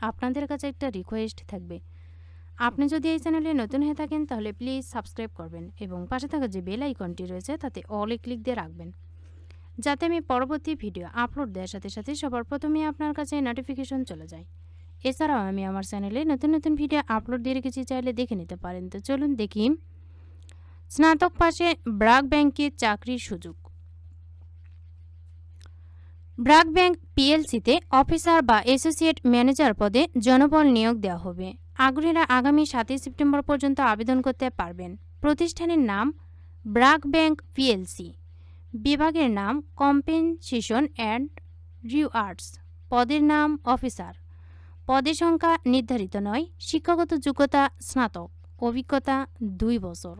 আপনাদের কাছে একটা রিকোয়েস্ট থাকবে। আপনি যদি এই চ্যানেলে নতুন হয়ে থাকেন, তাহলে প্লিজ সাবস্ক্রাইব করবেন এবং পাশে থাকা যে বেল আইকনটি রয়েছে, তাতে অলে ক্লিক দিয়ে রাখবেন। যাতে আমি পরবর্তী ভিডিও আপলোড দেওয়ার সাথে সাথে সবার প্রথমে আপনার কাছে নোটিফিকেশন চলে যায়। এছাড়াও আমি আমার চ্যানেলে নতুন নতুন ভিডিও আপলোড দিয়ে রেখেছি, চাইলে দেখে নিতে পারেন। তো চলুন দেখি। স্নাতক পাশে ব্রাক ব্যাংকে চাকরির সুযোগ। ব্রাক ব্যাংক পিএলসিতে অফিসার বা অ্যাসোসিয়েট ম্যানেজার পদে জনবল নিয়োগ দেওয়া হবে। আগ্রহীরা আগামী সাতই সেপ্টেম্বর পর্যন্ত আবেদন করতে পারবেন। প্রতিষ্ঠানের নাম ব্রাক ব্যাংক পিএলসি। বিভাগের নাম কম্পেনসেশন অ্যান্ড রিওয়ার্ডস। পদের নাম অফিসার। পদের সংখ্যা নির্ধারিত নয়, শিক্ষাগত যোগ্যতা স্নাতক। অভিজ্ঞতা দুই বছর।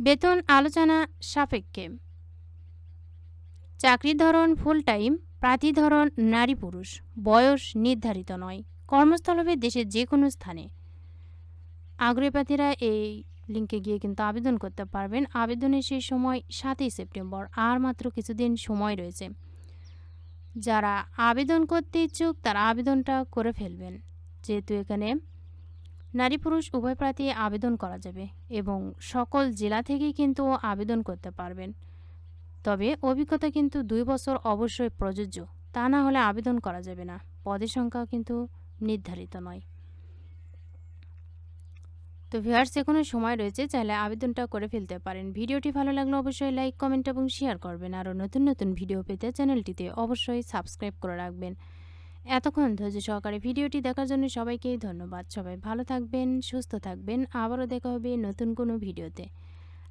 বেতন আলোচনা সাপেক্ষে। চাকরির ধরন ফুল টাইম প্রার্থী ধরন নারী পুরুষ, বয়স নির্ধারিত নয়। কর্মস্থল হবে দেশের যে কোনো স্থানে। আগ্রহী প্রার্থীরা এই লিঙ্কে গিয়ে কিন্তু আবেদন করতে পারবেন। আবেদনের সেই সময় সাতই সেপ্টেম্বর, আর মাত্র কিছুদিন সময় রয়েছে। যারা আবেদন করতে ইচ্ছুক, তারা আবেদনটা করে ফেলবেন। যেহেতু এখানে নারী পুরুষ উভয় প্রার্থী আবেদন করা যাবে এবং সকল জেলা থেকেই কিন্তু আবেদন করতে পারবেন। তবে অভিজ্ঞতা কিন্তু দুই বছর অবশ্যই প্রযোজ্য। তা না হলে আবেদন করা যাবে না। পদের সংখ্যা কিন্তু নির্ধারিত নয়। তো ভিউয়ার্স এখনও সময় রয়েছে চাইলে আবেদনটা করে ফেলতে পারেন। ভিডিওটি ভালো লাগলে অবশ্যই লাইক, কমেন্ট এবং শেয়ার করবেন। আরও নতুন নতুন ভিডিও পেতে চ্যানেলটিতে অবশ্যই সাবস্ক্রাইব করে রাখবেন। এতক্ষণ ধৈর্য সহকারে ভিডিওটি দেখার জন্য সবাইকেই ধন্যবাদ। সবাই ভালো থাকবেন, সুস্থ থাকবেন। আবারও দেখা হবে নতুন কোনো ভিডিওতে।